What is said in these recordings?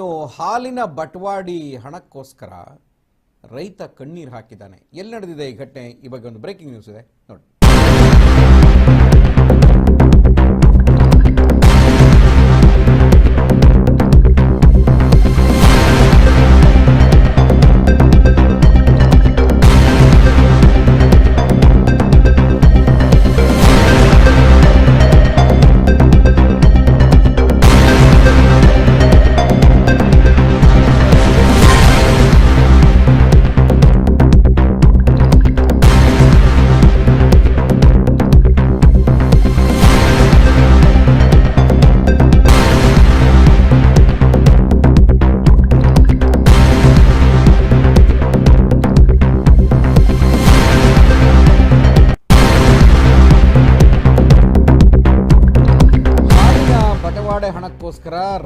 ಇನ್ನು ಹಾಲಿನ ಬಟವಾಡಿ ಹಣಕ್ಕೋಸ್ಕರ ರೈತ ಕಣ್ಣೀರು ಹಾಕಿದ್ದಾನೆ. ಎಲ್ಲಿ ನಡೆದಿದೆ ಈ ಘಟನೆ? ಈ ಬಗ್ಗೆ ಒಂದು ಬ್ರೇಕಿಂಗ್ ನ್ಯೂಸ್ ಇದೆ. ನೋಡಿ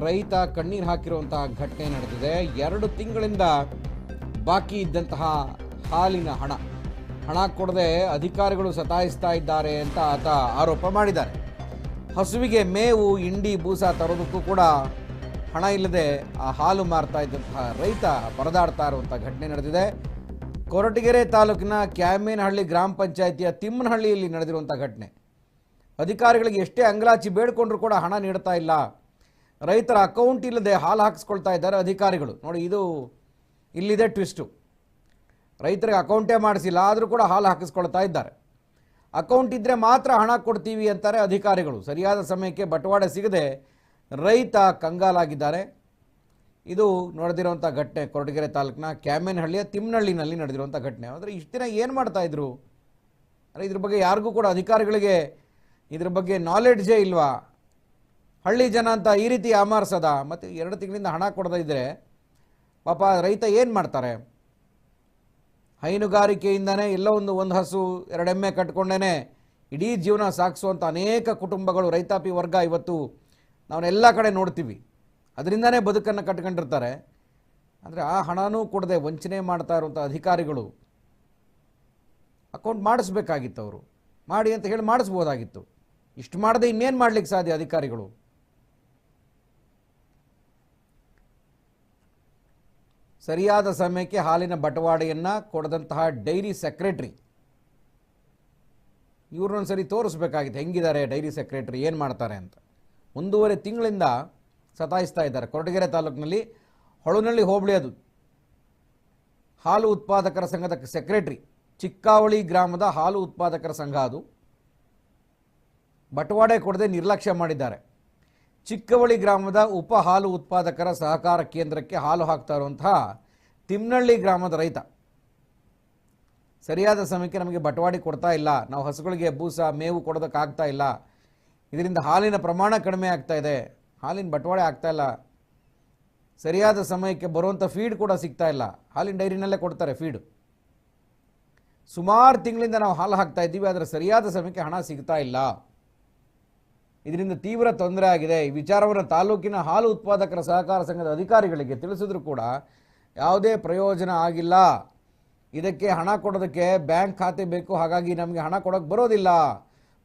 ರೈತ ಕಣ್ಣೀರು ಹಾಕಿರುವಂತಹ ಘಟನೆ ನಡೆದಿದೆ. ಎರಡು ತಿಂಗಳಿಂದ ಬಾಕಿ ಇದ್ದಂತಹ ಹಾಲಿನ ಹಣ ಹಣ ಕೊಡದೆ ಅಧಿಕಾರಿಗಳು ಸತಾಯಿಸ್ತಾ ಇದ್ದಾರೆ ಅಂತ ಆತ ಆರೋಪ ಮಾಡಿದ್ದಾರೆ. ಹಸುವಿಗೆ ಮೇವು ಇಂಡಿ ಬೂಸ ತರೋದಕ್ಕೂ ಕೂಡ ಹಣ ಇಲ್ಲದೆ ಆ ಹಾಲು ಮಾರ್ತಾ ಇದ್ದಂತಹ ರೈತ ಪರದಾಡ್ತಾ ಇರುವಂಥ ಘಟನೆ ನಡೆದಿದೆ. ಕೊರಟಗೆರೆ ತಾಲೂಕಿನ ಕ್ಯಾಮೇನಹಳ್ಳಿ ಗ್ರಾಮ ಪಂಚಾಯಿತಿಯ ತಿಮ್ಮನಹಳ್ಳಿಯಲ್ಲಿ ನಡೆದಿರುವಂಥ ಘಟನೆ. ಅಧಿಕಾರಿಗಳಿಗೆ ಎಷ್ಟೇ ಅಂಗಲಾಚಿ ಬೇಡಿಕೊಂಡ್ರೂ ಕೂಡ ಹಣ ನೀಡ್ತಾ ಇಲ್ಲ. ರೈತರ ಅಕೌಂಟ್ ಇಲ್ಲದೆ ಹಾಲು ಹಾಕಿಸ್ಕೊಳ್ತಾ ಇದ್ದಾರೆ ಅಧಿಕಾರಿಗಳು. ನೋಡಿ, ಇದು ಇಲ್ಲಿದೆ ಟ್ವಿಸ್ಟು ರೈತರಿಗೆ ಅಕೌಂಟೇ ಮಾಡಿಸಿಲ್ಲ, ಆದರೂ ಕೂಡ ಹಾಲು ಹಾಕಿಸ್ಕೊಳ್ತಾ ಇದ್ದಾರೆ. ಅಕೌಂಟ್ ಇದ್ದರೆ ಮಾತ್ರ ಹಣ ಕೊಡ್ತೀವಿ ಅಂತಾರೆ ಅಧಿಕಾರಿಗಳು. ಸರಿಯಾದ ಸಮಯಕ್ಕೆ ಬಟವಾಡೆ ಸಿಗದೆ ರೈತ ಕಂಗಾಲಾಗಿದ್ದಾರೆ. ಇದು ನಡೆದಿರುವಂಥ ಘಟನೆ ಕೊರಟಗೆರೆ ತಾಲೂಕಿನ ಕ್ಯಾಮೇನಹಳ್ಳಿಯ ತಿಮ್ಮನಹಳ್ಳಿನಲ್ಲಿ ನಡೆದಿರುವಂಥ ಘಟನೆ. ಅಂದರೆ ಇಷ್ಟು ದಿನ ಏನು ಮಾಡ್ತಾಯಿದ್ರು ಅಂದರೆ ಇದ್ರ ಬಗ್ಗೆ ಯಾರಿಗೂ ಕೂಡ ಅಧಿಕಾರಿಗಳಿಗೆ ಇದ್ರ ಬಗ್ಗೆ ನಾಲೆಡ್ಜೇ ಇಲ್ವಾ? ಹಳ್ಳಿ ಜನ ಅಂತ ಈ ರೀತಿ ಅಮಾರಿಸದ, ಮತ್ತು ಎರಡು ತಿಂಗಳಿಂದ ಹಣ ಕೊಡದೇ ಇದ್ದರೆ ಪಾಪ ರೈತ ಏನು ಮಾಡ್ತಾರೆ? ಹೈನುಗಾರಿಕೆಯಿಂದನೇ ಎಲ್ಲೋ ಒಂದು ಒಂದು ಹಸು, ಎರಡು ಎಮ್ಮೆ ಕಟ್ಕೊಂಡೇ ಇಡೀ ಜೀವನ ಸಾಗಿಸುವಂಥ ಅನೇಕ ಕುಟುಂಬಗಳು ರೈತಾಪಿ ವರ್ಗ ಇವತ್ತು ನಾವೆಲ್ಲ ಕಡೆ ನೋಡ್ತೀವಿ. ಅದರಿಂದನೇ ಬದುಕನ್ನು ಕಟ್ಕೊಂಡಿರ್ತಾರೆ. ಅಂದರೆ ಆ ಹಣನೂ ಕೊಡದೆ ವಂಚನೆ ಮಾಡ್ತಾ ಇರುವಂಥ ಅಧಿಕಾರಿಗಳು ಅಕೌಂಟ್ ಮಾಡಿಸ್ಬೇಕಾಗಿತ್ತು ಅವರು. ಮಾಡಿ ಅಂತ ಹೇಳಿ ಮಾಡಿಸ್ಬೋದಾಗಿತ್ತು. ಇಷ್ಟು ಮಾಡದೆ ಇನ್ನೇನು ಮಾಡ್ಲಿಕ್ಕೆ ಸಾಧ್ಯ ಅಧಿಕಾರಿಗಳು? ಸರಿಯಾದ ಸಮಯಕ್ಕೆ ಹಾಲಿನ ಬಟವಾಡೆಯನ್ನು ಕೊಡದಂತಹ ಡೈರಿ ಸೆಕ್ರೆಟ್ರಿ. ಇವ್ರನ್ನೊಂದು ಸರಿ ತೋರಿಸ್ಬೇಕಾಗಿತ್ತು, ಹೆಂಗಿದ್ದಾರೆ ಡೈರಿ ಸೆಕ್ರೆಟ್ರಿ, ಏನು ಮಾಡ್ತಾರೆ ಅಂತ. ಒಂದೂವರೆ ತಿಂಗಳಿಂದ ಸತಾಯಿಸ್ತಾ ಇದ್ದಾರೆ. ಕೊರಟಗೆರೆ ತಾಲೂಕಿನಲ್ಲಿ ಹೊಳನಳ್ಳಿ ಹೋಬಳಿ ಅದು. ಹಾಲು ಉತ್ಪಾದಕರ ಸಂಘದ ಸೆಕ್ರೆಟ್ರಿ. ಚಿಕ್ಕಾವಳಿ ಗ್ರಾಮದ ಹಾಲು ಉತ್ಪಾದಕರ ಸಂಘ ಅದು. ಬಟವಾಡೆ ಕೊಡದೆ ನಿರ್ಲಕ್ಷ್ಯ ಮಾಡಿದ್ದಾರೆ. ಚಿಕ್ಕವಳಿ ಗ್ರಾಮದ ಉಪ ಹಾಲು ಉತ್ಪಾದಕರ ಸಹಕಾರ ಕೇಂದ್ರಕ್ಕೆ ಹಾಲು ಹಾಕ್ತಾ ಇರುವಂತಹ ತಿಮ್ನಳ್ಳಿ ಗ್ರಾಮದ ರೈತ. ಸರಿಯಾದ ಸಮಯಕ್ಕೆ ನಮಗೆ ಬಟವಾಡಿ ಕೊಡ್ತಾ ಇಲ್ಲ. ನಾವು ಹಸುಗಳಿಗೆ ಬೂಸ ಮೇವು ಕೊಡೋದಕ್ಕಾಗ್ತಾ ಇಲ್ಲ. ಇದರಿಂದ ಹಾಲಿನ ಪ್ರಮಾಣ ಕಡಿಮೆ ಆಗ್ತಾ ಇದೆ. ಹಾಲಿನ ಬಟವಾಡೆ ಆಗ್ತಾ ಇಲ್ಲ. ಸರಿಯಾದ ಸಮಯಕ್ಕೆ ಬರುವಂಥ ಫೀಡ್ ಕೂಡ ಸಿಗ್ತಾ ಇಲ್ಲ. ಹಾಲಿನ ಡೈರಿನಲ್ಲೇ ಕೊಡ್ತಾರೆ ಫೀಡ್ ಸುಮಾರು ತಿಂಗಳಿಂದ ನಾವು ಹಾಲು ಹಾಕ್ತಾ ಇದ್ದೀವಿ, ಆದರೆ ಸರಿಯಾದ ಸಮಯಕ್ಕೆ ಹಣ ಸಿಗ್ತಾ ಇಲ್ಲ. ಇದರಿಂದ ತೀವ್ರ ತೊಂದರೆ ಆಗಿದೆ. ಈ ವಿಚಾರವನ್ನು ತಾಲೂಕಿನ ಹಾಲು ಉತ್ಪಾದಕರ ಸಹಕಾರ ಸಂಘದ ಅಧಿಕಾರಿಗಳಿಗೆ ತಿಳಿಸಿದ್ರು ಕೂಡ ಯಾವುದೇ ಪ್ರಯೋಜನ ಆಗಿಲ್ಲ. ಇದಕ್ಕೆ ಹಣ ಕೊಡೋದಕ್ಕೆ ಬ್ಯಾಂಕ್ ಖಾತೆ ಬೇಕು. ಹಾಗಾಗಿ ನಮಗೆ ಹಣ ಕೊಡೋಕ್ಕೆ ಬರೋದಿಲ್ಲ.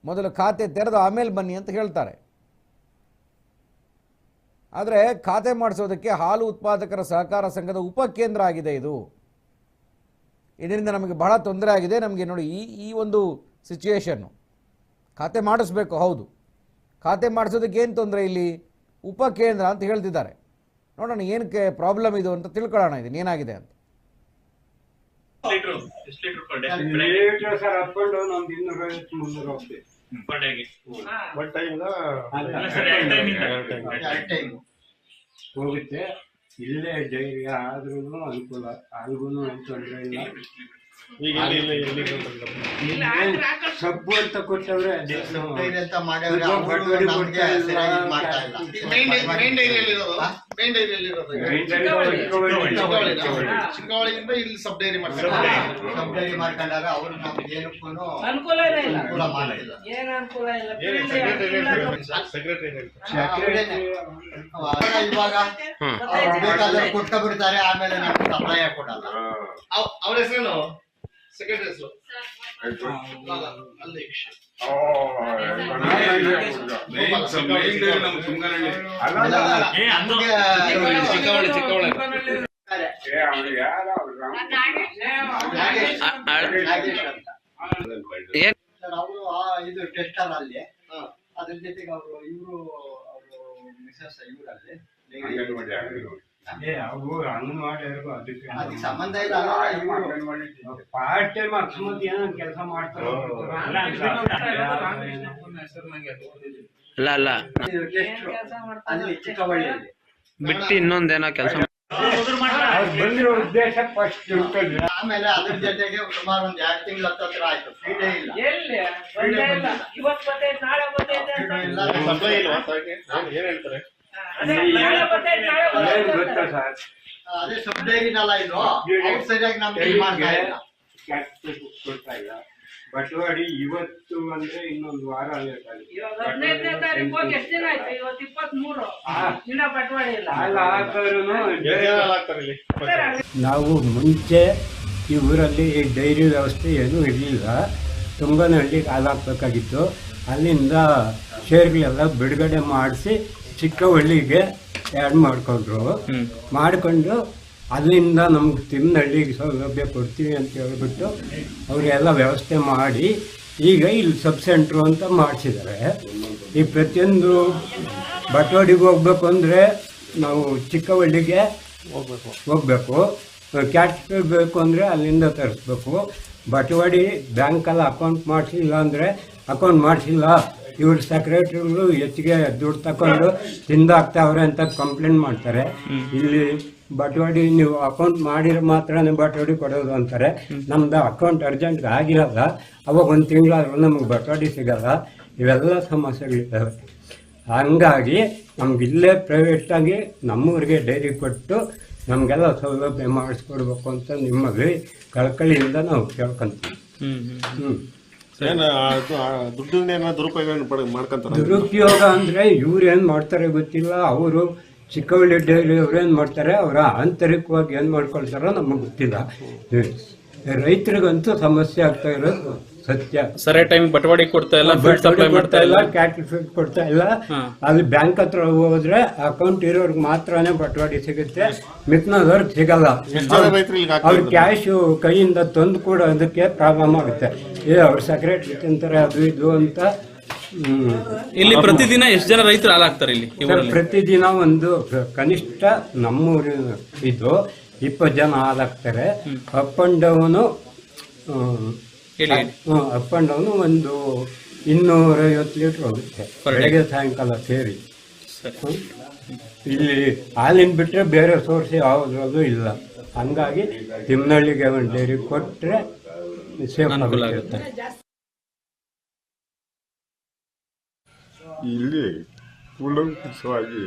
ಮೊದಲು ಖಾತೆ ತೆರೆದು ಆಮೇಲೆ ಬನ್ನಿ ಅಂತ ಹೇಳ್ತಾರೆ. ಆದರೆ ಖಾತೆ ಮಾಡಿಸೋದಕ್ಕೆ ಹಾಲು ಉತ್ಪಾದಕರ ಸಹಕಾರ ಸಂಘದ ಉಪಕೇಂದ್ರ ಆಗಿದೆ ಇದು. ಇದರಿಂದ ನಮಗೆ ಬಹಳ ತೊಂದರೆ ಆಗಿದೆ. ನಮಗೆ ನೋಡಿ ಈ ಈ ಒಂದು ಸಿಚುಯೇಷನ್ನು ಖಾತೆ ಮಾಡಿಸ್ಬೇಕು, ಹೌದು. ಖಾತೆ ಮಾಡಿಸೋದಕ್ಕೆ ಏನು ತೊಂದರೆ ಇಲ್ಲಿ? ಉಪಕೇಂದ್ರ ಅಂತ ಹೇಳ್ತಿದ್ದಾರೆ. ನೋಡೋಣ ಏನಕ್ಕೆ ಪ್ರಾಬ್ಲಮ್ ಇದು ಅಂತ ತಿಳ್ಕೊಳ್ಳೋಣ ಇದನ್ನ. ಏನಾಗಿದೆ ಅಂತ. ಹೋಗುತ್ತೆ. ಇಲ್ಲೇ ಡೈರಿ ಆದ್ರೂ ಅನುಕೂಲ ಅಲ್ಗೂ ತೊಂದರೆ ಇಲ್ಲ. ಈಗ ಇಲ್ಲ ಸಬ್ಬು ಅಂತ ಕೊಟ್ಟವ್ರೆ ಡೈರಿ ಅಂತ ಮಾಡ್ಯಾವ್ರೆ, ಈಗ ಅವ್ರು ಬಟ್ವಾಡಿ ನಮ್ಗೆ ಸರಿಯಾಗಿ ಇದ್ ಮಾಡ್ತಾ ಇಲ್ಲ. ಮೇನ್ ಮೇನ್ ಡೈರಿಯಲ್ಲಿ ಇರೋದು ಮೇನ್ ಡೈರಿಯಲ್ಲಿ ಇರೋದು ಚಿಕ್ಕವಳಿಯಿಂದ ಇಲ್ಲಿ ಸಬ್ ಡೈರಿ ಮಾಡ್ತಾರೆ. ಸಬ್ ಡೈರಿ ಮಾಡ್ಕೊಂಡಾಗ ಅವ್ರು ನಮ್ಗೆ ಏನಕ್ಕೂ ಅನುಕೂಲನೇ ಇಲ್ಲ. ಅನುಕೂಲ ಮಾಡಿಲ್ಲ. ಏನ್ ಅನುಕೂಲ ಇಲ್ಲ? ಏನೇ ಸೆಕ್ರೆಟರಿ ಅವ್ರೇನೆ ಅವಾಗ ಇವಾಗ ಅವ್ರು ಬೇಕಾದ್ರೆ ಕೊಟ್ಟ ಬಿಡ್ತಾರೆ ಆಮೇಲೆ ನಮ್ಗೆ ಸಪ್ಲೈ ಕೊಡಲ್ಲ ಅವ್ರ ಹೆಸರೇನು? ಸೆಕ್ರೆಟರಿ ಹೆಸರು ಅಲ್ಲಿ ಅವರು ಇದು ಟೆಸ್ಟರ್ ಅಲ್ಲಿ ಅದ್ರ ಜೊತೆಗೆ ಅವರು ಇವರು ಅವರು ಮಿಸಸ್ ಇವರಲ್ಲಿ. ಅದಕ್ಕೆ ಸಂಬಂಧ ಇಲ್ಲ. ಇವರು ಪಾರ್ಟ್ ಟೈಮ್ ಅಕಸ್ಮಾತ್ ಏನೋ ಕೆಲಸ ಮಾಡ್ತಾರೆ. ಅಲ್ಲ ಅಲ್ಲ ಬಿಟ್ಟು ಇನ್ನೊಂದೇನೋ ಕೆಲಸ ಅವ್ರು ಬಂದಿರೋ ಉದ್ದೇಶ ಫಸ್ಟ್ ಆಮೇಲೆ ಅದ್ರ ಜೊತೆಗೆ ಸುಮಾರು ಒಂದ್ ಎರಡ್ ತಿಂಗಳ ಹತ್ರ ಆಯ್ತು. ಫ್ರೀಡೇ ಇಲ್ಲ. ಎಲ್ಲಿ? ಇಲ್ಲ. ಇವತ್ತು ನಾಳೆ ಇಲ್ಲ ಏನ್ ಹೇಳ್ತಾರೆ? ಗೊತ್ತಾ ಸರ್? ಅದೇ ಸಬ್ಡೇರಿನಲ್ಲ ಇದು? ಅವ್ರು ಸರಿಯಾಗಿ ನಮ್ಗೆ ಇದು ಮಾಡ್ತಾ ಇಲ್ಲ. ಕ್ಯಾಸ್ಟ್ ಕೊಡ್ತಾ ಇಲ್ಲ. ಬಟವಾಡಿ ಇವತ್ತು ಅಂದ್ರೆ ಇನ್ನೊಂದು ವಾರ ಹದಿನೈದನೇ ತಾರೀಕು ಹೋಗಿ ಎಷ್ಟು ದಿನ ಆಯ್ತು? ಇವತ್ತು ಇಪ್ಪತ್ಮೂರು ಬಟವಾಡಿ ಇಲ್ಲ. ನಾವು ಮುಂಚೆ ಈ ಊರಲ್ಲಿ ಈ ಡೈರಿ ವ್ಯವಸ್ಥೆ ಏನೂ ಇರಲಿಲ್ಲ. ತುಂಗನಹಳ್ಳಿಗೆ ಹಾಲು ಹಾಕ್ಬೇಕಾಗಿತ್ತು ಅಲ್ಲಿಂದ ಶೇರ್ಗಳೆಲ್ಲ ಬಿಡುಗಡೆ ಮಾಡಿಸಿ ಚಿಕ್ಕವಳ್ಳಿಗೆ ಆ್ಯಡ್ ಮಾಡಿಕೊಂಡ್ರು. ಮಾಡಿಕೊಂಡು ಅಲ್ಲಿಂದ ನಮ್ಗೆ ತಿನ್ನಹಳ್ಳಿಗೆ ಸೌಲಭ್ಯ ಕೊಡ್ತೀವಿ ಅಂತ ಹೇಳ್ಬಿಟ್ಟು ಅವರೆಲ್ಲ ವ್ಯವಸ್ಥೆ ಮಾಡಿ ಈಗ ಇಲ್ಲಿ ಸಬ್ ಸೆಂಟ್ರು ಅಂತ ಮಾಡಿಸಿದ್ದಾರೆ. ಈ ಪ್ರತಿಯೊಂದು ಬಟವಾಡಿಗೆ ಹೋಗ್ಬೇಕು ಅಂದರೆ ನಾವು ಚಿಕ್ಕವಳ್ಳಿಗೆ ಹೋಗ್ಬೇಕು. ಕ್ಯಾಶ್ ಬೇಕು ಅಂದರೆ ಅಲ್ಲಿಂದ ತರಿಸ್ಬೇಕು. ಬಟವಾಡಿ ಬ್ಯಾಂಕಲ್ಲಿ ಅಕೌಂಟ್ ಮಾಡಿಸಿಲ್ಲ ಅಂದರೆ ಅಕೌಂಟ್ ಮಾಡಿಸಿಲ್ಲ. ಇವ್ರ ಸೆಕ್ರೆಟರಿಗಳು ಹೆಚ್ಚಿಗೆ ದುಡ್ಡು ತಕೊಂಡು ತಿಂದಾಕ್ತಾವ್ರೆ ಅಂತ ಕಂಪ್ಲೇಂಟ್ ಮಾಡ್ತಾರೆ. ಇಲ್ಲಿ ಬಟವಾಡಿ ನೀವು ಅಕೌಂಟ್ ಮಾಡಿದ್ರೆ ಮಾತ್ರನೇ ಬಟವಾಡಿ ಕೊಡೋದು ಅಂತಾರೆ. ನಮ್ದು ಅಕೌಂಟ್ ಅರ್ಜೆಂಟ್ ಆಗಿರಲ್ಲ ಅವಾಗ ಒಂದು ತಿಂಗಳಾದ್ರೂ ನಮಗೆ ಬಟವಾಡಿ ಸಿಗಲ್ಲ. ಇವೆಲ್ಲ ಸಮಸ್ಯೆಗಳಿದ್ದಾವೆ. ಹಂಗಾಗಿ ನಮ್ಗೆ ಇಲ್ಲೇ ಪ್ರೈವೇಟಾಗಿ ನಮ್ಮೂರಿಗೆ ಡೈರಿ ಕೊಟ್ಟು ನಮಗೆಲ್ಲ ಸೌಲಭ್ಯ ಮಾಡಿಸ್ಕೊಡ್ಬೇಕು ಅಂತ ನಿಮ್ಮಲ್ಲಿ ಕಳಕಳಿಯಿಂದ ನಾವು ಕೇಳ್ಕೊಂತೀವಿ. ಹ್ಞೂ ಏನ್ ದುರುಪಯೋಗ ಅಂದ್ರೆ ಮಾಡ್ಕೊಂತಾರ? ದುರುಪಯೋಗ ಅಂದರೆ ಇವ್ರು ಏನು ಮಾಡ್ತಾರೆ ಗೊತ್ತಿಲ್ಲ. ಅವರು ಚಿಕ್ಕವಳ್ಳಿ ಡೈರಿ ಅವ್ರು ಏನು ಮಾಡ್ತಾರೆ ಅವರ ಆಂತರಿಕವಾಗಿ ಏನು ಮಾಡ್ಕೊಳ್ತಾರೋ ನಮಗೆ ಗೊತ್ತಿಲ್ಲ. ರೈತರಿಗಂತೂ ಸಮಸ್ಯೆ ಆಗ್ತಾ ಇರೋದು ಸತ್ಯ. ಸರಿ ಟೈಮ್ ಬಟವಾಡಿ ಕೊಡ್ತಾ ಇಲ್ಲ ಮಾಡ್ತಾ ಇಲ್ಲ. ಕ್ಯಾಶ್ ಫೀಡ್ ಕೊಡ್ತಾ ಇಲ್ಲ. ಅಲ್ಲಿ ಬ್ಯಾಂಕ್ ಹತ್ರ ಹೋದ್ರೆ ಅಕೌಂಟ್ ಇರೋರ್ಗೆ ಮಾತ್ರನೇ ಬಟವಾಡಿ ಸಿಗುತ್ತೆ. ಮಿಕ್ನದವ್ರಿಗೆ ಸಿಗಲ್ಲ. ಅವ್ರ? ಕ್ಯಾಶು ಕೈಯಿಂದ ತಂದು ಅದಕ್ಕೆ ಪ್ರಾಬ್ಲಮ್ ಆಗುತ್ತೆ. ಅವ್ರ ಸಕ್ರೆಟ್ ತಿಂತಾರೆ ಅದು ಇದು ಅಂತ ಹ್ಮ್. ಇಲ್ಲಿ ಪ್ರತಿದಿನ ಎಷ್ಟು ಜನ ರೈತರು ಹಾಲಾಗ್ತಾರೆ ಇಲ್ಲಿ ಈ ಸರ್, ಊರಲ್ಲಿ ಪ್ರತಿದಿನ ಒಂದು ಕನಿಷ್ಠ ನಮ್ಮೂರಿನ ಇದು ಇಪ್ಪತ್ತು ಜನ ಹಾಲಾಗ್ತಾರೆ ಅಪ್ ಅಂಡ್ ಡೌನು ಹೇಳಿ ಹೇಳಿ. ಅಪ್ ಅಂಡ್ ಡೌನು ಒಂದು ಇನ್ನೂರೈವತ್ತು ಲೀಟ್ರ್ ಹೋಗುತ್ತೆ Per day. ಬೆಳಗ್ಗೆ ಸಾಯಂಕಾಲ ಸೇರಿ ಸರಿ. ಹ್ಮ್. ಇಲ್ಲಿ ಹಾಲಿನ ಬಿಟ್ಟರೆ ಬೇರೆ ಸೋರ್ಸ್ ಯಾವುದ್ರಲ್ಲೂ ಇಲ್ಲ ಹಂಗಾಗಿ ತಿಮ್ಮನಳ್ಳಿ ಒಂದು ಡೈರಿ ಕೊಟ್ಟರೆ ಅನುಕೂಲ ಆಗುತ್ತೆ ಇಲ್ಲಿ ಕೂಲಂಕುಷವಾಗಿ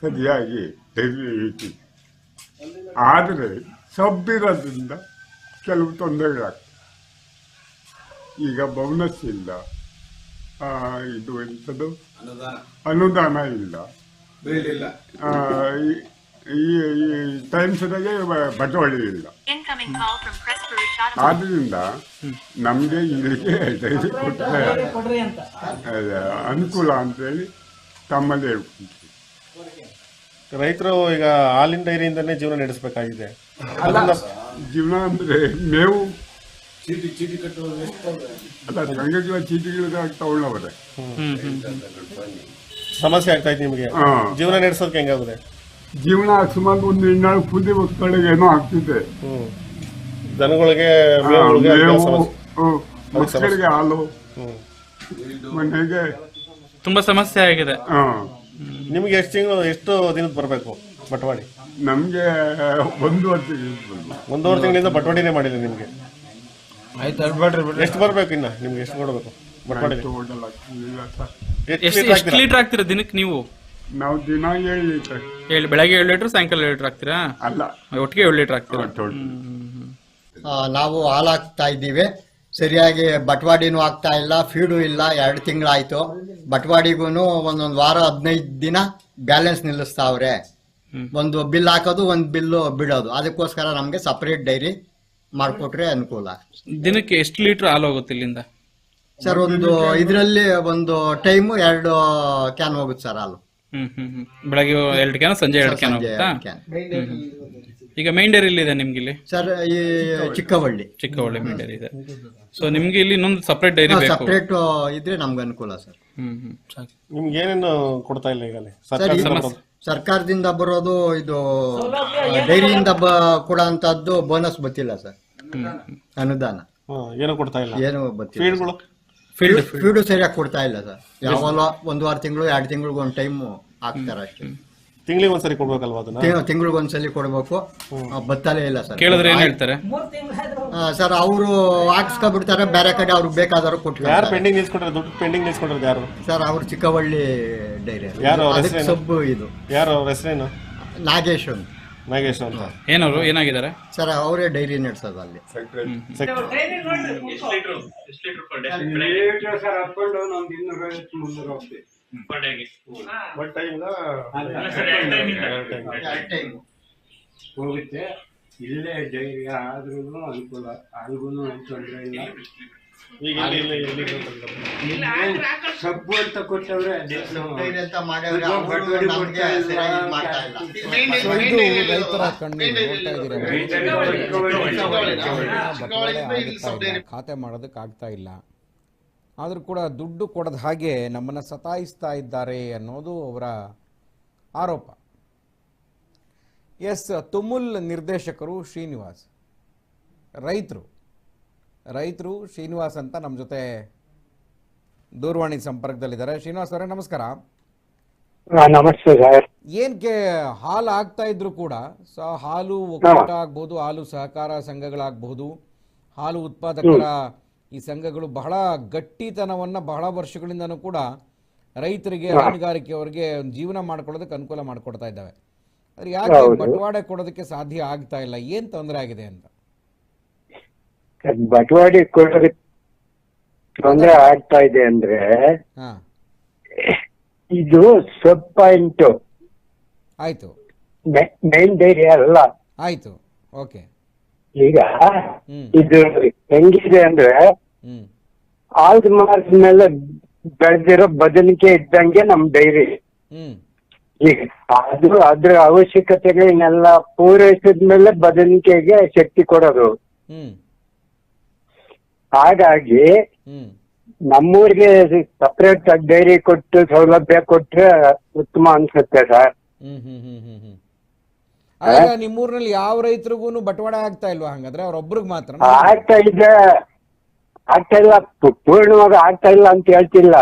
ಸರಿಯಾಗಿ ತೆರೀತಿ ಆದರೆ ಸಬ್ಬಿರೋದ್ರಿಂದ ಕೆಲವು ತೊಂದರೆಗಳಾಗ್ತವೆ. ಈಗ ಬೋನಸ್ ಇಲ್ಲ ಆ, ಇದು ಎಂಥದ್ದು ಅನುದಾನ. ಇಲ್ಲ. ಆ, ಈ- ಟೈಮ್ ಸರಿಯಾಗಿ ಬಟವಾಳಿ ಇಲ್ಲ. Incoming call from Pressburg ಆದ್ರಿಂದ ನಮಗೆ ಇಲ್ಲಿಗೆ ಡೈರಿ ಕೊಟ್ಟರೆ ಕೊಡ್ರಿ ಅಂತ. ಹೇಳಿ ಅನುಕೂಲ ಅಂತೇಳಿ ತಮ್ಮಲ್ಲಿ ಹೇಳ್ಕೊಂತೀವಿ ರೈತರು ಈಗ ಹಾಲಿನ ಡೈರಿಯಿಂದನೇ ಜೀವನ ನಡೆಸಬೇಕಾಗಿದೆ. ಜೀವನ ಅಂದ್ರೆ ಮೇವು. ಅಲ್ಲ ಸಂಘಗಳ ಚೀಟಿಗಳು ತಗೊಳ್ಳವರೆ ಸಮಸ್ಯೆ ಆಗ್ತಾ ಇದೆ ನಿಮಗೆ. ಜೀವನ ನಡೆಸೋದಕ್ಕೆ ಹೆಂಗಾಗುತ್ತೆ? ಜೀವನ ಸುಮಾರು ಒಂದು ಇನ್ನೂರು ಕುದಿ ಮಕ್ಕಳಿಗೆ ಏನೋ ಆಗ್ತಿದೆ. ಹ್ಮ್. ದನಗಳಿಗೆ ಮೇವುಗಳಿಗೆ ಸಮಸ್ಯೆ. ಮಕ್ಕಳಿಗೆ ಹಾಲು. ಮನೆಗೆ ತುಂಬಾ ಸಮಸ್ಯೆ ಆಗಿದೆ. ಹಾ ನಿಮ್ಗೆ ಎಷ್ಟು ತಿಂಗಳು ಎಷ್ಟು ದಿನದ ಬರಬೇಕು ಬಟವಾಡಿ ನಮ್ಗೆ ಒಂದು ವರ್ಷ ಒಂದೂವರೆ ತಿಂಗಳಿಂದ ಬಟವಾಡಿನೇ ಮಾಡಿದೆ ನಿಮ್ಗೆ? ಎಷ್ಟು ಬರ್ಬೇಕು ಇನ್ನ ನಿಮ್ಗೆ ಎಷ್ಟು ಕೊಡಬೇಕು ಬಟವಾಡಿ ಎಷ್ಟು ಎಷ್ಟು ಲೀಟರ್ ಆಗ್ತೀರಾ ದಿನಕ್ಕೆ ನೀವು? ನಾವು ದಿನ ಏಳು ಲೀಟರ್. ಹೇಳಿ ಬೆಳಗ್ಗೆ ಏಳು ಲೀಟರ್ ಸಾಯಂಕಾಲ ಏಳು ಲೀಟರ್ ಹಾಕ್ತೀರಾ? ಅಲ್ಲ. ಒಟ್ಟಿಗೆ ಏಳು ಲೀಟರ್ ಹಾಕ್ತೀರಾ? ಟೋಟಲ್ ಆ, ನಾವು ಹಾಲು ಹಾಕ್ತಾ ಇದ್ದೀವಿ. ಸರಿಯಾಗಿ ಬಟವಾಡಿನೂ ಆಗ್ತಾ ಇಲ್ಲ ಫೀಡು ಇಲ್ಲ ಎರಡು ತಿಂಗಳಾಯ್ತು. ಬಟವಾಡಿಗೂ ಒಂದೊಂದು ವಾರ ಹದಿನೈದು ದಿನ ಬ್ಯಾಲೆನ್ಸ್ ನಿಲ್ಲಿಸ್ತಾವ್ರೆ ಒಂದು ಬಿಲ್ ಹಾಕೋದು ಒಂದು ಬಿಲ್ಲು ಬಿಡೋದು. ಅದಕ್ಕೋಸ್ಕರ ನಮಗೆ ಸಪರೇಟ್ ಡೈರಿ ಮಾಡಿಕೊಟ್ರೆ ಅನುಕೂಲ. ದಿನಕ್ಕೆ ಎಷ್ಟು ಲೀಟರ್ ಹಾಲು ಹೋಗುತ್ತೆ ಇಲ್ಲಿಂದ? ಸರ್ ಒಂದು ಇದರಲ್ಲಿ ಒಂದು ಟೈಮು ಎರಡು ಕ್ಯಾನ್ ಹೋಗುತ್ತೆ ಸರ್ ಹಾಲು. ಹ್ಮ್ ಹ್ಮ್ ಹ್ಮ್. ಬೆಳಗ್ಗೆ ಎರಡು ಕ್ಯಾನ್ ಸಂಜೆ ಎರಡು ಕ್ಯಾನ್ ಸಂಜೆ ಹೋಗುತ್ತಾ? ಎರಡು ಕ್ಯಾನ್ ಹ್ಮ್, ಹ್ಮ್. ಈಗ ಮೈನ್ ಡೈರಿ ಇದೆ ನಿಮ್ಗೆ ಇಲ್ಲಿ? ಸರ್ ಈ ಚಿಕ್ಕವಳ್ಳಿ. ಚಿಕ್ಕವಳ್ಳಿ ಮೈನ್ ಡೈರಿ ಇದೆ. ಸೊ ನಿಮ್ಗೆ ಇಲ್ಲಿ ಇನ್ನೊಂದು ಸಪರೇಟ್ ಡೈರಿ ಬೇಕು? ಸಪ್ರೇಟ್ ಇದ್ರೆ ನಮ್ಗೆ ಅನುಕೂಲ ಸರ್ ಹ್ಮ್ ಹ್ಮ್. ಸಾಕು. ನಿಮ್ಗೆ ಏನೇನು ಕೊಡ್ತಾ ಇಲ್ಲ ಈಗ ಅಲ್ಲಿ? ಸರ್? ಸರ್ಕಾರದಿಂದ ಬರೋದು? ಇದು ಡೈರಿಯಿಂದ ಬ ಕೊಡೋಂಥದ್ದು ಬೋನಸ್ ಗೊತ್ತಿಲ್ಲ ಸರ್ ಹ್ಮ್ ಹ್ಮ್. ಅನುದಾನ. ಹಾ, ಏನು ಕೊಡ್ತಾ ಇಲ್ಲ? ಏನು ಗೊತ್ತಿಲ್ಲ ಫೀಡ್ಗಳು ಫೀಲ್ಡ್ ಫೀಡು ಸರಿಯಾಗಿ ಕೊಡ್ತಾ ಇಲ್ಲ ಸರ್. ಯಾವಾಗ ಒಂದು ವಾರ ತಿಂಗಳು ಎರಡು ತಿಂಗಳಿಗೆ ಒಂದು ಟೈಮ್ ಹಾಕ್ತಾರೆ ಅಷ್ಟೇ. ತಿಂಗಳಿಗೆ ಒಂದ್ಸರಿ ಕೊಡ್ಬೇಕಲ್ವಾ ಅದನ್ನ? ತಿಂಗಳಿಗೆ ಒಂದ್ಸಲಿ ಕೊಡ್ಬೇಕು. ಆ, ಬತ್ತಲೇ ಇಲ್ಲ ಸರ್. ಕೇಳಿದ್ರೆ ಏನ್ ಹೇಳ್ತಾರೆ? ಸರ್ ಅವರು ಹಾಕ್ಸ್ಕೊಬಿಡ್ತಾರೆ ಬೇರೆ ಕಡೆ ಅವ್ರಿಗೆ ಬೇಕಾದವರು ಯಾರು ಕೊಟ್ಟು ಪೆಂಡಿಂಗ್ ನಿಲ್ಸ್ಕೊಂಡ್ರೆ ದುಡ್ಡು ಪೆಂಡಿಂಗ್ ನಿಲ್ಸ್ಕೊಂಡ್ರೆ ಯಾರು? ಸರ್ ಅವ್ರು ಚಿಕ್ಕವಳ್ಳಿ ಡೈರಿ ಯಾರು ಅವ್ರ ಅದಕ್ಕೆ ಹೆಸ್ರೇನು? ಸಬ್ಬು ಇದು. ಯಾರು ಅವ್ರ ಹೆಸರೇನು? ನಾಗೇಶ್ ಅಂತ. ನಾಗೇಶ್ ಅಂತ. ಏನವರು? ಏನಾಗಿದ್ದಾರೆ? ಸರ್ ಅವರೇ ಡೈರಿ ನಡೆಸೋದು ಅಲ್ಲಿ. ಸೆಕ್- ಡೈರಿ ನೋಡ್ರಿ ಎಷ್ಟು ಲೀಟರ್ ಎಷ್ಟು ಲೀಟರ್ ಪರ್ ಡೇ ಸರ್ ಮುನ್ನೂರು ಹೋಗ್ತೀವಿ ಪರ್ ಡೇಗೆ ಬಟ್ ಟೈಮಿಂದ ಹೋಗುತ್ತೆ. ಇಲ್ಲೇ ಡೈರಿ ಆದ್ರೂ ಅನುಕೂಲ ಅಲ್ಗೂ ತೊಂದರೆ ಇಲ್ಲ. ಸಬ್ಬು ಅಂತ ಕೊಟ್ಟವ್ರೆ. ಖಾತೆ ಮಾಡೋದಕ್ಕೆ ಆಗ್ತಾ ಇಲ್ಲ. ಆದರೂ ಕೂಡ ದುಡ್ಡು ಕೊಡದ ಹಾಗೆ ನಮ್ಮನ್ನು ಸತಾಯಿಸ್ತಾ ಇದ್ದಾರೆ ಅನ್ನೋದು ಅವರ ಆರೋಪ. ಎಸ್ ತುಮುಲ್ ನಿರ್ದೇಶಕರು ಶ್ರೀನಿವಾಸ್ ರೈತರು. ರೈತರು ಶ್ರೀನಿವಾಸ್ ಅಂತ ನಮ್ಮ ಜೊತೆ ದೂರವಾಣಿ ಸಂಪರ್ಕದಲ್ಲಿದ್ದಾರೆ. ಶ್ರೀನಿವಾಸ್ ಅವರೇ ನಮಸ್ಕಾರ. ನಮಸ್ತೆ ಸರ್. ಏನ್ಕೆ ಹಾಲು ಆಗ್ತಾ ಇದ್ರು ಕೂಡ ಸೊ ಹಾಲು ಒಕ್ಕೂಟ ಆಗ್ಬಹುದು ಹಾಲು ಸಹಕಾರ ಸಂಘಗಳಾಗಬಹುದು ಹಾಲು ಉತ್ಪಾದಕರ ಈ ಸಂಘಗಳು ಬಹಳ ಗಟ್ಟಿತನವನ್ನ ಬಹಳ ವರ್ಷಗಳಿಂದನೂ ಕೂಡ ರೈತರಿಗೆ ಹೈನುಗಾರಿಕೆಯವರಿಗೆ ಜೀವನ ಮಾಡ್ಕೊಳ್ಳೋದಕ್ಕೆ ಅನುಕೂಲ ಮಾಡಿಕೊಡ್ತಾ ಇದ್ದಾವೆ. ಆದ್ರೆ ಯಾಕೆ ಬಟವಾಡೆ ಕೊಡೋದಕ್ಕೆ ಸಾಧ್ಯ ಆಗ್ತಾ ಇಲ್ಲ? ಏನ್ ತೊಂದರೆ ಆಗಿದೆ ಅಂತ? ಬಟವಾಡಿ ಕೊಡೋದಕ್ಕೆ ತೊಂದರೆ ಆಗ್ತಾ ಇದೆ ಅಂದ್ರೆ ಹಾ. ಇದು ಸಬ್ ಪಾಯಿಂಟ್ ಆಯ್ತು. ಮೈನ್ ಡೈರಿ ಅಲ್ಲ. ಆಯ್ತು. ಓಕೆ. ಈಗ ಹ್ಮ್. ಇದು ಹೆಂಗಿದೆ ಅಂದ್ರೆ ಹ್ಮ್. ಆಲ್ದ ಮಾರ್ಕ್ ಮೇಲೆ ಬೆಳೆದಿರೋ ಬದಲಿಕೆ ಇದ್ದಂಗೆ ನಮ್ ಡೈರಿ. ಹ್ಮ್. ಈಗ ಅದು ಅದ್ರ ಅವಶ್ಯಕತೆಗಳನ್ನೆಲ್ಲ ಪೂರೈಸಿದ ಮೇಲೆ ಬದಲಿಕೆಗೆ ಶಕ್ತಿ ಕೊಡೋದು. ಹ್ಮ್. ಹಾಗಾಗಿ ನಮ್ಮೂರಿಗೆ ಸಪ್ರೇಟ್ ಡೈರಿ ಕೊಟ್ಟು ಸೌಲಭ್ಯ ಕೊಟ್ರೆ ಉತ್ತಮ ಅನ್ಸುತ್ತೆ ಸರ್. ನಿಮ್ಮೂರಿನಲ್ಲಿ ಯಾವ ರೈತರಿಗೂ ಬಟವಾಡ ಆಗ್ತಾ ಇಲ್ವಾ ಹಂಗಾದ್ರೆ? ಅವ್ರೊಬ್ರಿಗೆ ಮಾತ್ರ ಆಗ್ತಾ ಇದೆ. ಆಗ್ತಾ ಇಲ್ಲ. ಪೂರ್ಣವಾಗಿ ಆಗ್ತಾ ಇಲ್ಲ ಅಂತ ಹೇಳ್ತಿಲ್ಲ.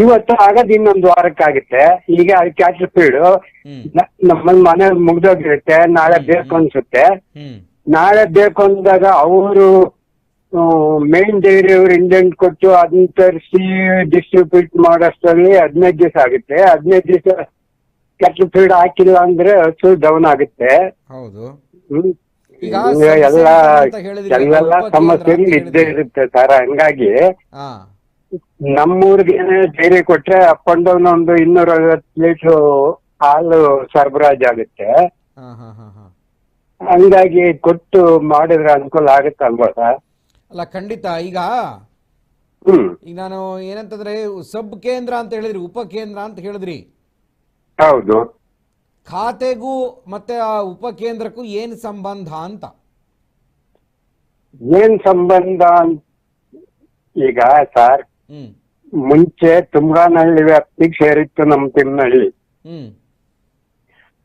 ಇವತ್ತು ಆಗದ್ ಇನ್ನೊಂದು ವಾರಕ್ಕಾಗುತ್ತೆ. ಈಗ ಕ್ಯಾಟರ್ ಫೀಡ್ ನಮ್ಮ ನಮ್ಮಲ್ಲಿ ಮನೆ ಮುಗ್ದೋಗಿರುತ್ತೆ. ನಾಳೆ ಬೇಕು ಅನ್ಸುತ್ತೆ. ನಾಳೆ ಬೇಕು ಅಂದಾಗ ಅವರು ಮೇನ್ ಡೈರಿ ಅವರು ಇಂಡೆಂಟ್ ಕೊಟ್ಟು ಅದನ್ನ ತರಿಸಿ ಡಿಸ್ಟ್ರಿಬ್ಯೂಟ್ ಮಾಡೋಷ್ಟರಲ್ಲಿ ಹದಿನೈದು ದಿವಸ ಆಗುತ್ತೆ. ಹದಿನೈದು ದಿವಸ ಕೆಟ್ಟ ಫೀಡ್ ಹಾಕಿಲ್ಲ ಅಂದ್ರೆ ಹಸು ಡೌನ್ ಆಗುತ್ತೆ. ಹೌದು. ಈಗ ಎಲ್ಲ ಸಮಸ್ಯೆ ಅಂತ ಹೇಳಿದ್ರಿ, ಇದ್ದೇ ಹೇಳಿದ್ರಿ. ಇರುತ್ತೆ ಸರ್ ಹಂಗಾಗಿ ಹಾ. ನಮ್ಮೂರಿಗೆ ಡೈರಿ ಕೊಟ್ರೆ ಅಪ್ ಅಂಡ್ ಡೌನ್ ಒಂದು ಇನ್ನೂರ ಐವತ್ತು ಲೀಟರ್ ಹಾಲು ಸರಬರಾಜು ಆಗುತ್ತೆ. ಹಾ ಹಾ ಹಾ ಹಾ. ಹಂಗಾಗಿ ಕೊಟ್ಟು ಮಾಡಿದ್ರೆ ಅನುಕೂಲ ಆಗುತ್ತಲ್ವಾ ಸರ್? ಅಲ್ಲ ಖಂಡಿತ. ಈಗ ಈಗ ನಾನು ಏನಂತಂದ್ರೆ ಸಬ್ ಕೇಂದ್ರ ಅಂತ ಹೇಳಿದ್ರಿ ಉಪ ಕೇಂದ್ರ ಅಂತ ಹೇಳಿದ್ರಿ. ಹೌದು. ಖಾತೆಗೂ ಮತ್ತೆ ಆ ಉಪ ಕೇಂದ್ರಕ್ಕೂ ಏನ್ ಸಂಬಂಧ ಅಂತ? ಏನ್ ಸಂಬಂಧ ಈಗ ಸರ್ ಹ್ಮ್. ಮುಂಚೆ ತುಂಗಾನಹಳ್ಳಿ ವ್ಯಾಪ್ತಿಗೆ ಸೇರಿತ್ತು ನಮ್ ತಿಮ್ಮನಹಳ್ಳಿ ಹ್ಮ್.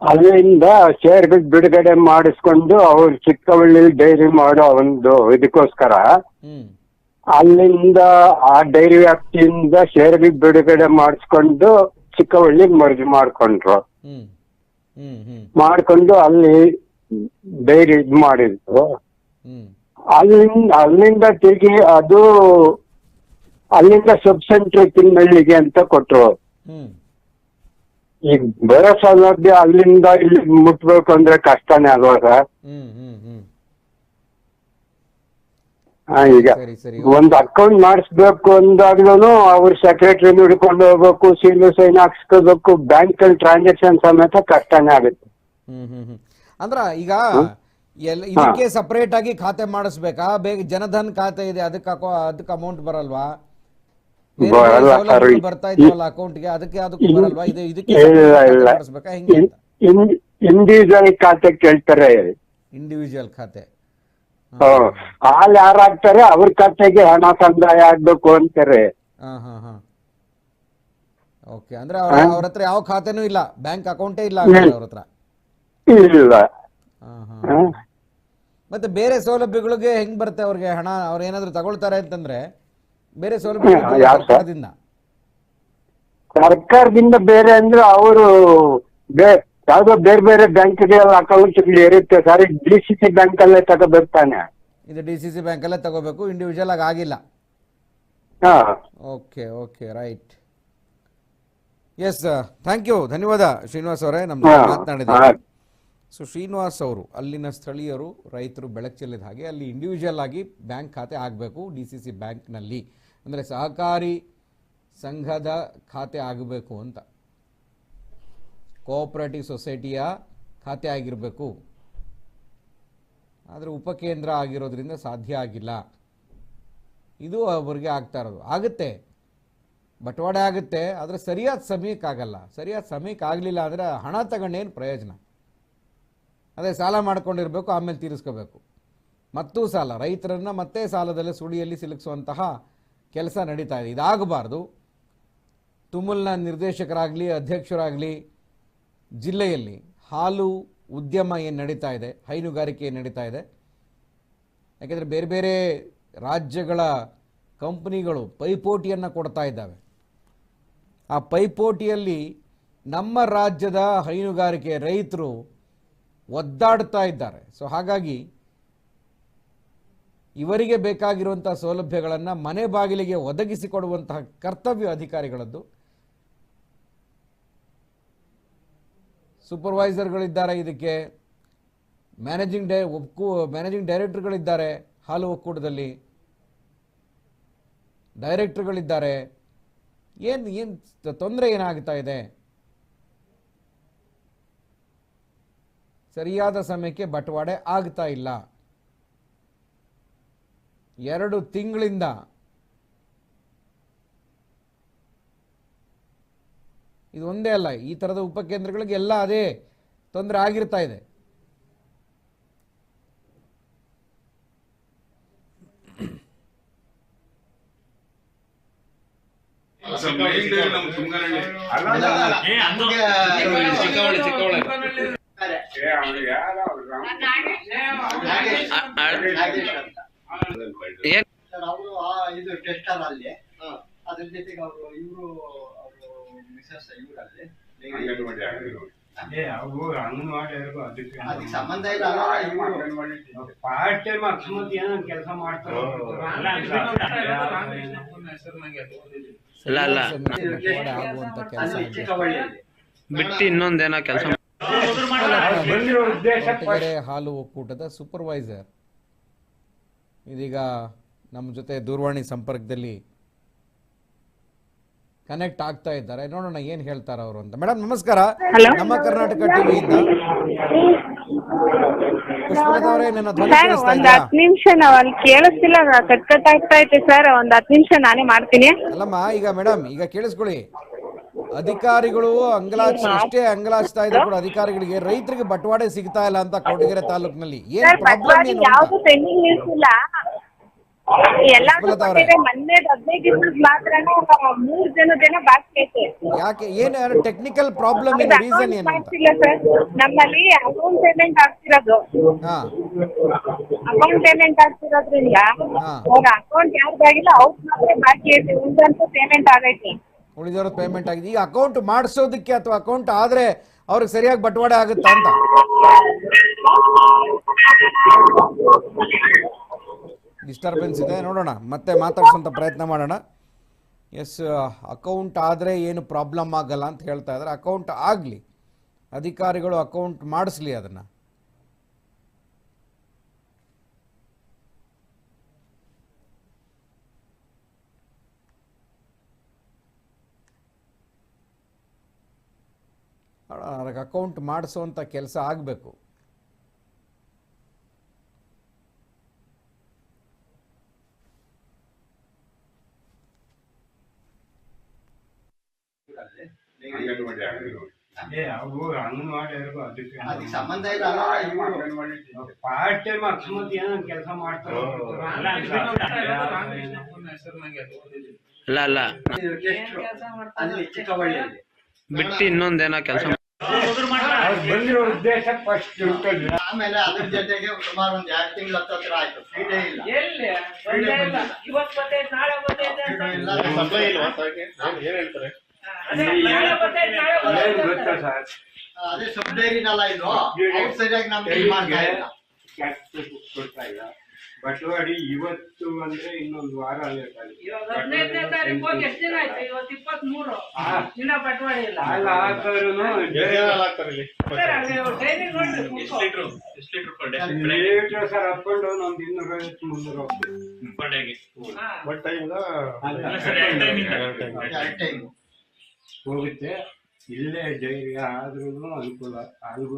ಅಲ್ಲಿಂದ ಶೇರ್ ಬಿಡುಗಡೆ ಮಾಡಿಸ್ಕೊಂಡು ಅವ್ರು ಚಿಕ್ಕವಳ್ಳಿ ಡೈರಿ ಮಾಡೋ ಒಂದು ಇದಕ್ಕೋಸ್ಕರ ಅಲ್ಲಿಂದ ಆ ಡೈರಿ ವ್ಯಾಪ್ತಿಯಿಂದ ಶೇರ್ ಬಿಡುಗಡೆ ಮಾಡಿಸ್ಕೊಂಡು ಚಿಕ್ಕವಳ್ಳಿ ಮರ್ಜಿ ಮಾಡ್ಕೊಂಡ್ರು. ಮಾಡ್ಕೊಂಡು ಅಲ್ಲಿ ಡೈರಿ ಇದು ಮಾಡಿದ್ರು. ಅಲ್ಲಿಂದ ಅಲ್ಲಿಂದ ತಿರುಗಿ ಅದು ಅಲ್ಲಿಂದ ಸಬ್ ಸೆಂಟರ್ ತಿನ್ನಳ್ಳಿಗೆ ಅಂತ ಕೊಟ್ರು. ಈಗ ಬರೋ ಸೌಲಭ್ಯ ಅಲ್ಲಿಂದ ಇಲ್ಲಿ ಮುಟ್ಬೇಕು ಅಂದ್ರೆ ಕಷ್ಟನೇ ಅಲ್ವಾ ಸರ್ ಹ್ಮ್ ಹ್ಮ್ ಹ್ಮ್. ಹಾ, ಈಗ ಒಂದು ಸರಿ. ಒಂದ್ ಅಕೌಂಟ್ ಮಾಡಿಸ್ಬೇಕು ಅಂದಾಗ್ಲೂ ಅವ್ರ ಸೆಕ್ರೆಟರಿ ಹಿಡ್ಕೊಂಡು ಹೋಗ್ಬೇಕು ಸೀಲು ಸೈನ್ ಹಾಕ್ಸ್ಕೋಬೇಕು ಬ್ಯಾಂಕ್ ಅಲ್ಲಿ ಟ್ರಾನ್ಸಾಕ್ಷನ್ ಸಮೇತ ಕಷ್ಟನೇ ಆಗುತ್ತೆ. ಹ್ಮ್ ಹ್ಮ್ ಹ್ಮ್. ಅಂದ್ರ ಈಗ ಎಲ್ಲ ಇದಕ್ಕೆ ಸಪರೇಟ್ ಆಗಿ ಖಾತೆ ಮಾಡಿಸ್ಬೇಕಾ? ಬೇಗ ಜನಧನ್ ಖಾತೆ ಇದೆ ಅದಕ್ಕೆ ಅದಕ್ಕೆ ಅಮೌಂಟ್ ಬರಲ್ವಾ ಬೇರೆ ಬೇರೆ ಬರಲ್ಲ ಸರ್. ಸೌಲಭ್ಯಗಳು ಬರ್ತಾ ಇದ್ದಾವಲ್ಲ ಅಕೌಂಟ್ಗೆ ಅದಕ್ಕೆ ಅದಕ್ಕೂ ಬರಲ್ವಾ? ಇದು ಇದಕ್ಕೆ ಮಾಡಿಸ್ಬೇಕಾ ಹೆಂಗೆ ಇಂಡಿವಿಜುವಲ್ ಖಾತೆ ಕೇಳ್ತಾರೆ ಇಂಡಿವಿಜುವಲ್ ಖಾತೆ. ಹಾಲ್ ಯಾರು ಹಾಕ್ತಾರೆ ಅವ್ರ ಖಾತೆಗೆ ಹಣ ಸಂದಾಯ ಆಗ್ಬೇಕು ಅಂತಾರೆ. ಹಾ ಹಾ ಹಾ. ಓಕೆ ಅಂದ್ರೆ ಅವ್ರ ಹತ್ರ ಯಾವ ಖಾತೆನೂ ಇಲ್ಲ. ಬ್ಯಾಂಕ್ ಅಕೌಂಟೇ ಇಲ್ಲ ಅವ್ರ ಹತ್ರ. ಇಲ್ಲ. ಹಾ. ಹಾ. ಮತ್ತೆ ಬೇರೆ ಸೌಲಭ್ಯಗಳಿಗೆ ಹೆಂಗ್ ಬರುತ್ತೆ ಅವ್ರಿಗೆ ಹಣ? ಅವ್ರ ಏನಾದ್ರು ತಗೊಳ್ತಾರೆ ಅಂತಂದ್ರೆ ಬೇರೆ ಸೌಲಭ್ಯ ಸರ್ಕಾರದಿಂದ? ಬೇರೆ ಅಂದ್ರೆ ಅವರು ಯಾವ್ದೋ ಬೇರೆ ಬೇರೆ ಬ್ಯಾಂಕ್ಗಳ ಅಕೌಂಟ್ ಇರುತ್ತೆ sir D C C bank ಅಲ್ಲೇ ತಗೋಬೇಕು ತಾನೆ. ಇದು ಡಿ ಸಿ ಸಿ ಬ್ಯಾಂಕ್ ಅಲ್ಲೇ ತಗೋಬೇಕು ಇಂಡಿವಿಜುವಲ್ ಆಗಿ ಆಗಿಲ್ಲ. ಹಾ. Okay okay right. Yes thank you ಧನ್ಯವಾದ ಶ್ರೀನಿವಾಸ್ ಅವರೇ. ನಮ್ಮ ಮಾತನಾಡಿದ ಮಾತನಾಡಿದ್ದಾರೆ ಸೊ ಶ್ರೀನಿವಾಸ್ ಅವರು ಅಲ್ಲಿನ ಸ್ಥಳೀಯರು ರೈತರು ಬೆಳಕು ಚೆಲ್ಲಿದ ಹಾಗೆ ಅಲ್ಲಿ ಇಂಡಿವಿಜುವಲ್ ಆಗಿ ಬ್ಯಾಂಕ್ ಖಾತೆ ಆಗಬೇಕು ಡಿ ಸಿ ಸಿ ಬ್ಯಾಂಕ್ನಲ್ಲಿ. ಅಂದರೆ ಸಹಕಾರಿ ಸಂಘದ ಖಾತೆ ಆಗಬೇಕು ಅಂತ. ಕೋಆಪರೇಟಿವ್ ಸೊಸೈಟಿಯ ಖಾತೆ ಆಗಿರಬೇಕು. ಆದರೆ ಉಪಕೇಂದ್ರ ಆಗಿರೋದ್ರಿಂದ ಸಾಧ್ಯ ಆಗಿಲ್ಲ. ಇದು ಅವರಿಗೆ ಆಗ್ತಾ ಇರೋದು. ಆಗುತ್ತೆ. ಬಟವಾಡೆ ಆಗುತ್ತೆ, ಆದರೆ ಸರಿಯಾದ ಸಮಯಕ್ಕೆ ಆಗಲ್ಲ. ಸರಿಯಾದ ಸಮಯಕ್ಕೆ ಆಗಲಿಲ್ಲ ಅಂದರೆ ಹಣ ತಗೊಂಡೇನು ಪ್ರಯೋಜನ? ಅದೇ ಸಾಲ ಮಾಡ್ಕೊಂಡಿರಬೇಕು, ಆಮೇಲೆ ತೀರಿಸ್ಕೋಬೇಕು. ಮತ್ತೂ ಸಾಲ, ರೈತರನ್ನು ಮತ್ತೆ ಸಾಲದಲ್ಲಿ ಸುಳಿಯಲ್ಲಿ ಸಿಲುಕಿಸುವಂತಹ ಕೆಲಸ ನಡೀತಾ ಇದೆ. ಇದಾಗಬಾರ್ದು. ತುಮುಲ್ನ ನಿರ್ದೇಶಕರಾಗಲಿ, ಅಧ್ಯಕ್ಷರಾಗಲಿ, ಜಿಲ್ಲೆಯಲ್ಲಿ ಹಾಲು ಉದ್ಯಮ ಏನು ನಡೀತಾ ಇದೆ, ಹೈನುಗಾರಿಕೆ ಏನು ನಡೀತಾ ಇದೆ. ಯಾಕೆಂದರೆ ಬೇರೆ ಬೇರೆ ರಾಜ್ಯಗಳ ಕಂಪ್ನಿಗಳು ಪೈಪೋಟಿಯನ್ನು ಕೊಡ್ತಾ ಇದ್ದಾವೆ. ಆ ಪೈಪೋಟಿಯಲ್ಲಿ ನಮ್ಮ ರಾಜ್ಯದ ಹೈನುಗಾರಿಕೆ ರೈತರು ಒದ್ದಾಡ್ತಾ ಇದ್ದಾರೆ. ಸೊ ಹಾಗಾಗಿ ಇವರಿಗೆ ಬೇಕಾಗಿರುವಂಥ ಸೌಲಭ್ಯಗಳನ್ನು ಮನೆ ಬಾಗಿಲಿಗೆ ಒದಗಿಸಿಕೊಡುವಂತಹ ಕರ್ತವ್ಯ ಅಧಿಕಾರಿಗಳದ್ದು. ಸೂಪರ್ವೈಸರ್ಗಳಿದ್ದಾರೆ ಇದಕ್ಕೆ. ಮ್ಯಾನೇಜಿಂಗ್ ಡೈ ಒಕ್ಕೂ ಮ್ಯಾನೇಜಿಂಗ್ ಡೈರೆಕ್ಟರ್ಗಳಿದ್ದಾರೆ ಹಾಲು ಒಕ್ಕೂಟದಲ್ಲಿ. ಡೈರೆಕ್ಟರ್ಗಳಿದ್ದಾರೆ ಏನು ಏನು ತೊಂದರೆ ಏನಾಗ್ತಾ ಇದೆ? ಸರಿಯಾದ ಸಮಯಕ್ಕೆ ಬಟವಾಡೆ ಆಗ್ತಾ ಇಲ್ಲ. ಎರಡು ತಿಂಗಳಿಂದ ಇದು ಒಂದೇ ಅಲ್ಲ ಈ ಥರದ ಉಪಕೇಂದ್ರಗಳಿಗೆ ಎಲ್ಲ ಅದೇ ತೊಂದರೆ ಆಗಿರ್ತಾ ಇದೆ. ಸರ್ ಅವರು ಇದು ಟೆಸ್ಟರ್ ಅಲ್ಲಿ ಅದ್ರ ಜೊತೆಗೆ ಅವರು ಇವರು ಅವರು ಮಿಸಸ್ ಇವರಲ್ಲಿ. ಏ, ಅವು ಅಂಗನವಾಡಿಯವ್ರಿಗೂ ಅದಕ್ಕೆ ಅದಕ್ಕೆ ಸಂಬಂಧ ಇಲ್ಲ ಅಲ್ಲ, ಇವ್ರು. ಪಾರ್ಟ್ ಟೈಮ್ ಅಕಸ್ಮಾತ್ ಏನೋ ಕೆಲಸ ಮಾಡ್ತಾರೆ. ಅಲ್ಲಿ ಬಿಟ್ಟು ಇನ್ನೊಂದೇನೋ ಕೆಲಸ ಹಾಲು ಒಕ್ಕೂಟದ ಸೂಪರ್ವೈಸರ್ ಇದೀಗ ನಮ್ಮ ಜೊತೆ ದೂರವಾಣಿ ಸಂಪರ್ಕದಲ್ಲಿ ಕನೆಕ್ಟ್ ಆಗ್ತಾ ಇದ್ದಾರೆ. ನೋಡೋಣ ಏನ್ ಹೇಳ್ತಾರ ಅವರು ಅಂತ. ಮೇಡಮ್ ನಮಸ್ಕಾರ. ನಮ್ಮ ಕರ್ನಾಟಕ ಟಿವಿಯಿಂದ ಸರ್ ಒಂದ್ ಹತ್ತು ನಿಮಿಷ ನಾವ್ ಅಲ್ಲಿ ಕೇಳಿಸ್ತಿಲ್ಲ. ಕಟ್ ಕಟ್ ಆಗ್ತಾ ಐತೆ ಸರ್ ಒಂದ್ ಹತ್ತು ನಿಮಿಷ ನಾನೇ ಮಾಡ್ತೀನಿ. ಅಲ್ಲಮ್ಮ ಈಗ ಮೇಡಮ್ ಈಗ ಕೇಳಿಸ್ಕೊಳ್ಳಿ. ಅಧಿಕಾರಿಗಳು ಅಂಗಲಾಚ್ ಅಷ್ಟೇ ಅಂಗಲಾಚ್ತಾ ಇದ್ರು ಕೂಡ ಅಧಿಕಾರಿಗಳಿಗೆ. ರೈತರಿಗೆ ಬಟವಾಡೆ ಸಿಗ್ತಾ ಇಲ್ಲ ಅಂತ ಕೊಡಗೆರೆ ತಾಲೂಕಿನಲ್ಲಿ. ಏನ್ ಪ್ರಾಬ್ಲಮ್ ಏನು ಅಂತ? ಯಾವ್ದು ಪೆಂಡಿಂಗ್ ನಿಲ್ಸಿಲ್ಲ ಹದಿನೈದು ಮಾತ್ರ ಮೂರ್ ಬಾಕಿ ಐತೆ. ಯಾಕೆ ಏನು ಟೆಕ್ನಿಕಲ್ ಪ್ರಾಬ್ಲಮ್ ಏನು ರೀಸನ್ ಏನು ಅಂತ? ಮಾಡ್ತಿಲ್ಲ ಸರ್ ನಮ್ಮಲ್ಲಿ ಅಕೌಂಟ್ ಪೇಮೆಂಟ್ ಆಗ್ತಿರೋದು. ಹಾ. ಅಕೌಂಟ್ ಪೇಮೆಂಟ್ ಆಗ್ತಿರೋದ್ರಿಂದ ಹಾ. ಅವ್ರ ಅಕೌಂಟ್ ಯಾರ್ದಾಗಿಲ್ಲ ಅವ್ರ ಮಾತ್ರ ಬಾಕಿ ಐತೆ. ಉಳಿದಂತೂ ಪೇಮೆಂಟ್ ಆಗೈತೆ. ಉಳಿದವ್ರ ಪೇಮೆಂಟ್ ಆಗಿದೆ. ಈಗ ಅಕೌಂಟ್ ಮಾಡಿಸೋದಕ್ಕೆ ಅಥವಾ ಅಕೌಂಟ್ ಆದ್ರೆ ಅವ್ರಿಗೆ ಸರಿಯಾಗಿ ಬಟವಾಡೆ ಆಗುತ್ತಾ ಅಂತ? ಡಿಸ್ಟರ್ಬೆನ್ಸ್ ಇದೆ, ನೋಡೋಣ. ಮತ್ತೆ ಮಾತಾಡ್ಸೋಂಥ ಪ್ರಯತ್ನ ಮಾಡೋಣ. ಎಸ್ ಅಕೌಂಟ್ ಆದರೆ ಏನು ಪ್ರಾಬ್ಲಮ್ ಆಗಲ್ಲ ಅಂತ ಹೇಳ್ತಾ ಇದ್ದಾರೆ. ಅಕೌಂಟ್ ಆಗಲಿ. ಅಧಿಕಾರಿಗಳು ಅಕೌಂಟ್ ಮಾಡಿಸ್ಲಿ ಅದನ್ನು. ಅಕೌಂಟ್ ಅಕೌಂಟ್ ಮಾಡಿಸೋವಂಥ ಕೆಲಸ ಆಗಬೇಕು. ಏ ಅವು ಅಂಗನವಾಡಿಯವ್ರಿಗೂ ಅದಕ್ಕೆ ಅದಕ್ಕೆ ಸಂಬಂಧ ಇಲ್ಲ ಅಲ್ಲ, ಇವ್ರು. ಪಾರ್ಟ್ ಟೈಮ್ ಅಕಸ್ಮಾತ್ ಏನೋ ಕೆಲಸ ಮಾಡ್ತಾರೆ ಅಲ್ಲ ಅಲ್ಲ ಇದು ಎಷ್ಟು? ಅಲ್ಲಿ ಚಿಕ್ಕಬಳ್ಳಿಯಲ್ಲಿ ಬಿಟ್ಟು ಇನ್ನೊಂದೇನೋ ಕೆಲಸ ಅವ್ರು ಬಂದಿರೋ ಉದ್ದೇಶ ಫಸ್ಟ್ ಆಮೇಲೆ ಅದ್ರ ಜೊತೆಗೆ ಸುಮಾರು ಒಂದ್ ಎರಡು ತಿಂಗಳ ಹತ್ತತ್ರ ಆಯ್ತು ಫ್ರೀಡೇ ಇಲ್ಲ ಇಲ್ಲ, ಸಪ್ಲೈ ಇಲ್ವಾ ನಾನು ಏನ್- ಏನ್ ಹೇಳ್ತಾರೆ ಗೊತ್ತಾ ಸರ್ ಅದೇ ಸಬ್ ಡೈರಿನಲ್ಲ ಇದು. ನಮ್ಗೆ ಮಾಡ್ತಾ ಇಲ್ಲ. ಕೊಡ್ತಾ ಇಲ್ಲ. ಬಟವಾಡಿ ಇವತ್ತು ಅಂದ್ರೆ ಇನ್ನೊಂದು ವಾರ ಲೇಟ್ ಹದಿನೈದನೇ ತಾರೀಕು ಹೋಗಿ ಎಷ್ಟು ದಿನ ಆಯ್ತು? ಇವತ್ತು ಇಪ್ಪತ್ಮೂರು ದಿನ ಬಟವಾಡಿ ಇಲ್ಲ. ಅಲ್ಲ sir, litre? Up and down ಒಂದು ಇನ್ನೂರ ಐವತ್ತು ಮುನ್ನೂರ ಪರ್ ಡೇಗೆ. ಬಟ್ ಟೈಮ್ ಹೋಗುತ್ತೆ. ಇಲ್ಲೇ ಡೈರಿ ಆದ್ರೂ ಅನುಕೂಲ ಅಲ್ಗೂ